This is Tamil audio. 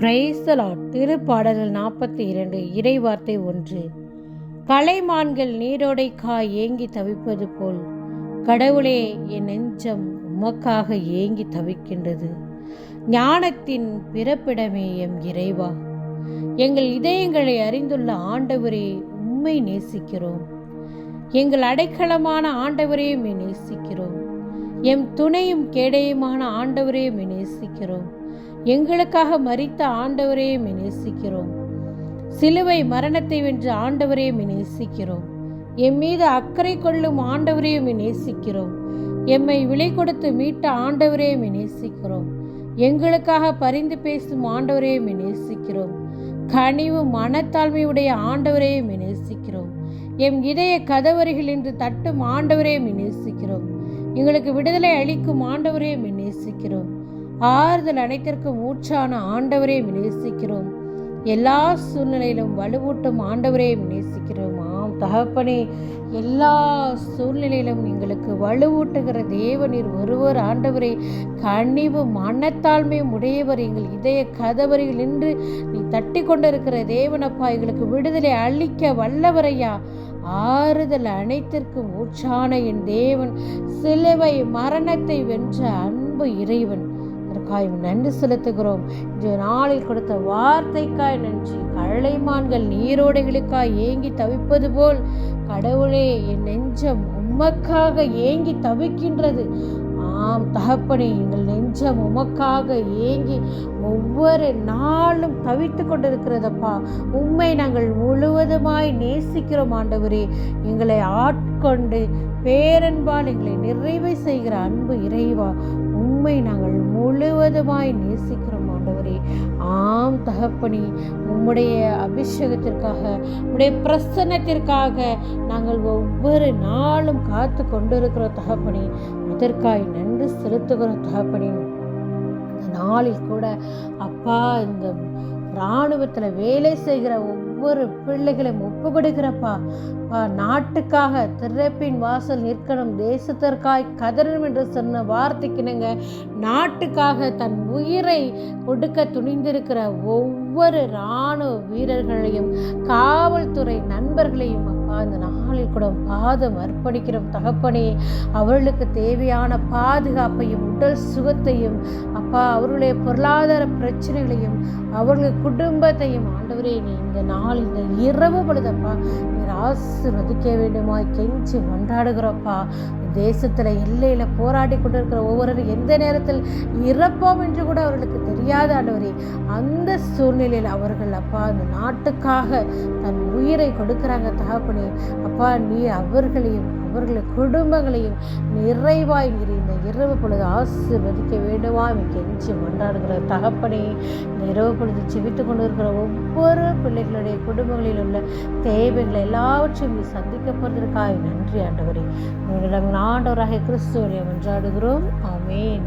பிரைசலாட் திருப்பாடல்கள் நாற்பத்தி இரண்டு இறைவார்த்தை ஒன்று. கலைமான்கள் நீரோடை காய் ஏங்கி தவிப்பது போல் கடவுளே என் நெஞ்சம் உமக்காக ஏங்கி தவிக்கின்றது. ஞானத்தின் பிறப்பிடமே எம் இறைவா. எங்கள் இதயங்களை அறிந்துள்ள ஆண்டவரே உம்மை நேசிக்கிறோம். எங்கள் அடைக்கலமான ஆண்டவரையுமே நேசிக்கிறோம். எம் துணையும் கேடயமான ஆண்டவரே நேசிக்கிறோம் எங்களுக்காக மறித்த ஆண்டவரே நேசிக்கிறோம் சிலுவை மரணத்தை வென்ற ஆண்டவரே நேசிக்கிறோம் எம் மீது அக்கறை கொள்ளும் ஆண்டவரையும் நேசிக்கிறோம் எம்மை விலை கொடுத்து மீட்ட ஆண்டவரே நேசிக்கிறோம் எங்களுக்காக பரிந்து பேசும் ஆண்டவரே நேசிக்கிறோம் கனிவு மனத்தாழ்மையுடைய ஆண்டவரையும் நேசிக்கிறோம் எம் இதய கதவரிகள் என்று தட்டும் ஆண்டவரே உம்மை நேசிக்கிறோம் எங்களுக்கு விடுதலை அளிக்கும் ஆண்டவரே நேசிக்கிறோம். ஆறுதல் அனைத்திற்கும் ஊற்றான ஆண்டவரே நேசிக்கிறோம். எல்லா சூழ்நிலையிலும் வலுவூட்டும் ஆண்டவரே நேசிக்கிறோம். ஆம் தகப்பனே எல்லா சூழ்நிலையிலும் எங்களுக்கு வலுவூட்டுகிற தேவனீர் ஒருவர் ஆண்டவரே. கனிவு மனத்தாழ்மையும் உடையவர் எங்கள் இதய கதவரில் நின்று நீ தட்டி கொண்டிருக்கிற தேவனப்பா எங்களுக்கு விடுதலை அளிக்க வல்லவரையா. ஆறுதல் அனைத்திற்கும் ஊற்றான என் தேவன். சிலுவை மரணத்தை வென்ற அன்பு இறைவன். அதற்காய் நன்றி செலுத்துகிறோம். இன்று நாளில் கொடுத்த வார்த்தைக்காய் நன்றி. கழைமான்கள் நீரோடைகளுக்காய் ஏங்கி தவிப்பது போல். கடவுளே என் நெஞ்சம் உமக்காக ஏங்கி தவிக்கின்றது. ஆம் தகப்பனே எங்கள் நெஞ்சம் உமக்காக ஏங்கி ஒவ்வொரு நாளும் தவித்து கொண்டிருக்கிறதப்பா. உண்மை நாங்கள் முழுவதுமாய் நேசிக்கிறோம் ஆண்டவரே. எங்களை ஆட்கொண்டு பேரன்பால் எங்களை நிறைவை செய்கிற அன்பு இறைவா. உண்மை நாங்கள் முழுவதுமாய் நேசிக்கிறோம். ஆண்டவரே. ஆம் தகப்பனி உம்முடைய அபிஷேகத்திற்காக உடைய பிரசன்னத்திற்காக நாங்கள் ஒவ்வொரு நாளும் காத்து கொண்டிருக்கிறோம் தகப்பனி. அதற்காய் நன்றி செலுத்துகிறோம் தகப்பனி. நாளில் கூட அப்பா இந்த இராணுவத்தில் வேலை செய்கிற ஒவ்வொரு பிள்ளைகளையும் ஒப்பு கொடுக்கிறப்பா நாட்டுக்காக திறப்பின் வாசல் நிற்கணும் தேசத்திற்காய் கதறணும் என்று சொன்ன வார்த்தைக்கினுங்க நாட்டுக்காக தன் உயிரை கொடுக்க துணிந்திருக்கிற ஒவ்வொரு இராணுவ வீரர்களையும் காவல்துறை நண்பர்களையும் இந்த நாளில் கூட பாதம் அர்ப்பணிக்கிறோம் தகப்பனே அவர்களுக்கு தேவையான பாதுகாப்பையும் உடல் சுகத்தையும் அப்பா அவர்களுடைய பொருளாதார பிரச்சனைகளையும் அவர்கள் குடும்பத்தையும் ஆண்டவரே நீ இந்த நாள் இந்த இரவு பொழுதப்பா நீர் ஆசிர்வதிக்க வேண்டுமாய் கெஞ்சி மன்றாடுகிறோப்பா. தேசத்தில் எல்லையில் போராடி கொண்டிருக்கிற ஒவ்வொருவரும் எந்த நேரத்தில் இறப்போம் என்று கூட அவர்களுக்கு தெரியாத ஆண்டவரே அந்த சூழ்நிலையில் அவர்கள் அப்பா அந்த நாட்டுக்காக தன் உயிரை கொடுக்குறாங்க தகப்பனே. அப்பா நீ அவர்களையும் அவர்கள் குடும்பங்களையும் நிறைவாய் நீர் இந்த இரவு பொழுது ஆசீர்வதிக்க வேண்டுமா கெஞ்சி மன்றாடுகிற தகப்பனே இந்த இரவு பொழுது செவித்து கொண்டு இருக்கிற ஒவ்வொரு பிள்ளைகளுடைய குடும்பங்களில் உள்ள தேவைகளை எல்லாவற்றையும் நீ சந்திக்கப்படுவதற்காக நன்றி ஆண்டவரே. உங்களிடம் ஆண்டவராக கிறிஸ்துவனை மன்றாடுகிறோம். ஆமேன்.